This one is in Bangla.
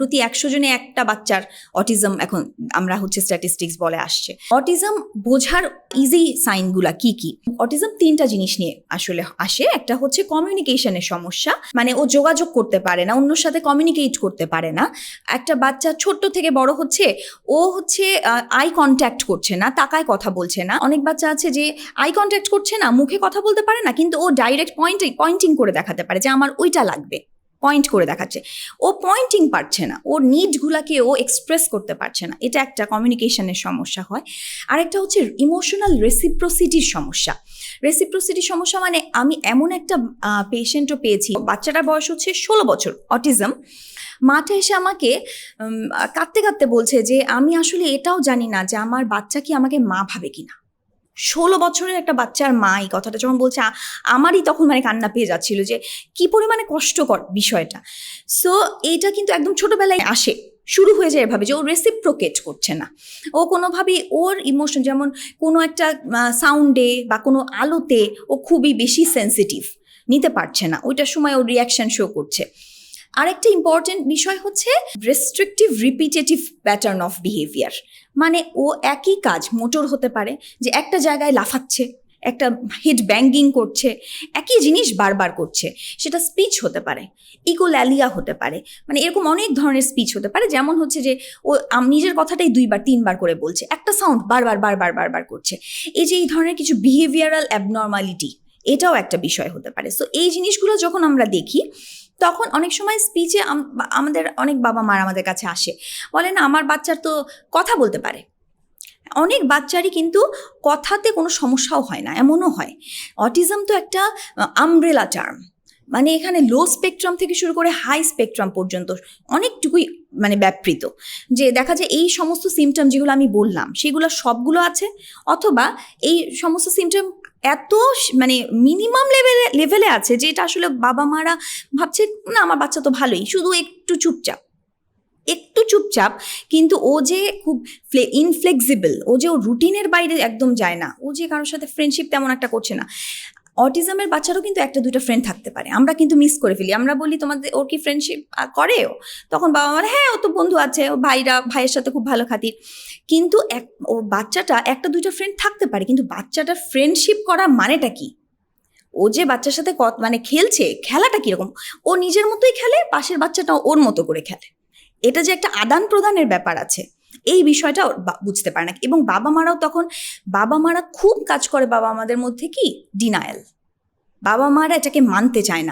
প্রতি একশো জনে একটা বাচ্চার অটিজম এখন আমরা হচ্ছে স্ট্যাটিস্টিক্স বলে আসছে। অটিজম বোঝার ইজি সাইনগুলা কি কি? অটিজম তিনটা জিনিস নিয়ে আসলে আসে। একটা হচ্ছে কমিউনিকেশনের সমস্যা মানে ও যোগাযোগ করতে পারে না, অন্যর সাথে কমিউনিকেট করতে পারে না। একটা বাচ্চা ছোট্ট থেকে বড় হচ্ছে, ও হচ্ছে আই কন্ট্যাক্ট করছে না, তাকায় কথা বলছে না। অনেক বাচ্চা আছে যে আই কন্ট্যাক্ট করছে না, মুখে কথা বলতে পারে না, কিন্তু ও ডাইরেক্ট পয়েন্ট পয়েন্টিং করে দেখাতে পারে যে আমার ওইটা লাগবে। পয়েন্ট করে দেখাচ্ছে। ও পয়েন্টিং পারছে না। ওর নিডগুলাকে ও এক্সপ্রেস করতে পারছে না। এটা একটা কমিউনিকেশনের সমস্যা হয়। আরেকটা হচ্ছে ইমোশনাল রেসিপ্রোসিটির সমস্যা। রেসিপ্রোসিটির সমস্যা মানে আমি এমন একটা পেশেন্টও পেয়েছি। বাচ্চাটার বয়স হচ্ছে ষোলো বছর অটিজম মাঠে এসে আমাকে কাঁদতে কাঁদতে বলছে যে, আমি আসলে এটাও জানি না যে আমার বাচ্চা কি আমাকে মা ভাবে কিনা? ষোলো বছরের একটা বাচ্চার মা এই কথাটা যখন বলছে আমারই তখন মানে কান্না পেয়ে যাচ্ছিল যে, কি পরিমাণে কষ্টকর বিষয়টা। সো এইটা কিন্তু একদম ছোটবেলায় আসে। শুরু হয়ে যায় এভাবে যে, ও রেসিপ্রোকেট করছে না। ও কোনোভাবেই ওর ইমোশন যেমন কোনো একটা সাউন্ডে বা কোনো আলোতে ও খুবই বেশি সেন্সিটিভ নিতে পারছে না। ওইটার সময় ওর রিয়াকশন শো করছে। আরেকটা ইম্পর্টেন্ট বিষয় হচ্ছে restrictive repetitive pattern of behaviour মানে ও একই কাজ মোটর হতে পারে যে একটা জায়গায় লাফাচ্ছে, একটা হিট ব্যাঙ্গিং করছে, একই জিনিস বারবার করছে, সেটা স্পিচ হতে পারে ইকোল্যালিয়া হতে পারে মানে এরকম অনেক ধরনের স্পিচ হতে পারে, যেমন হচ্ছে যে ও নিজের কথাটাই দুইবার, তিনবার করে বলছে, একটা সাউন্ড বারবার বারবার বারবার করছে। এই যে এই ধরনের কিছু বিহেভিয়ারাল অ্যাবনর্মালিটি এটাও একটা বিষয় হতে পারে। সো এই জিনিসগুলো যখন আমরা দেখি, তখন অনেক সময় স্পিচে আমাদের অনেক বাবা মার আমাদের কাছে আসে। বলে না আমার বাচ্চার তো কথা বলতে পারে। অনেক বাচ্চারই কিন্তু কথাতে কোনো সমস্যাও হয় না, এমনও হয়। অটিজম তো একটা আমব্রেলা টার্ম মানে এখানে লো স্পেকট্রাম থেকে শুরু করে হাই স্পেকট্রাম পর্যন্ত অনেকটুকুই মানে ব্যাপৃত। যে দেখা যায় এই সমস্ত সিমটম যেগুলো আমি বললাম, সেগুলো সবগুলো আছে, অথবা এই সমস্ত সিমটম এত মানে মিনিমাম লেভেলে লেভেলে আছে যে এটা আসলে বাবা মারা ভাবছে, না, আমার বাচ্চা তো ভালোই, শুধু একটু চুপচাপ। একটু চুপচাপ, কিন্তু ও যে খুব ইনফ্লেক্সিবল ও যে ও রুটিনের বাইরে একদম যায় না, ও যে কারোর সাথে ফ্রেন্ডশিপ তেমন একটা করছে না। অটিজমের বাচ্চারও কিন্তু একটা দুটো ফ্রেন্ড থাকতে পারে। আমরা কিন্তু মিস করে ফেলি। আমরা বলি, তোমাদের, ওর কি ফ্রেন্ডশিপ করে ও? তখন বাবা মার হ্যাঁ ও তো বন্ধু আছে, ও ভাইরা, ভাইয়ের সাথে খুব ভালো খাতির। কিন্তু এক, ও বাচ্চাটা একটা দুটো ফ্রেন্ড থাকতে পারে। কিন্তু বাচ্চাটার ফ্রেন্ডশিপ করা মানেটা কি? ও যে বাচ্চার সাথে কত মানে খেলছে, খেলাটা কীরকম? ও নিজের মতোই খেলে, পাশের বাচ্চাটা ওর মতো করে খেলে। এটা যে একটা আদান প্রদানের ব্যাপার আছে। এই বিষয়টা বুঝতে পারে না এবং বাবা মারাও তখন, বাবা মারা খুব কাজ করে বাবা আমাদের মধ্যে কি? ডিনায়াল বাবা মারা এটাকে মানতে চায় না।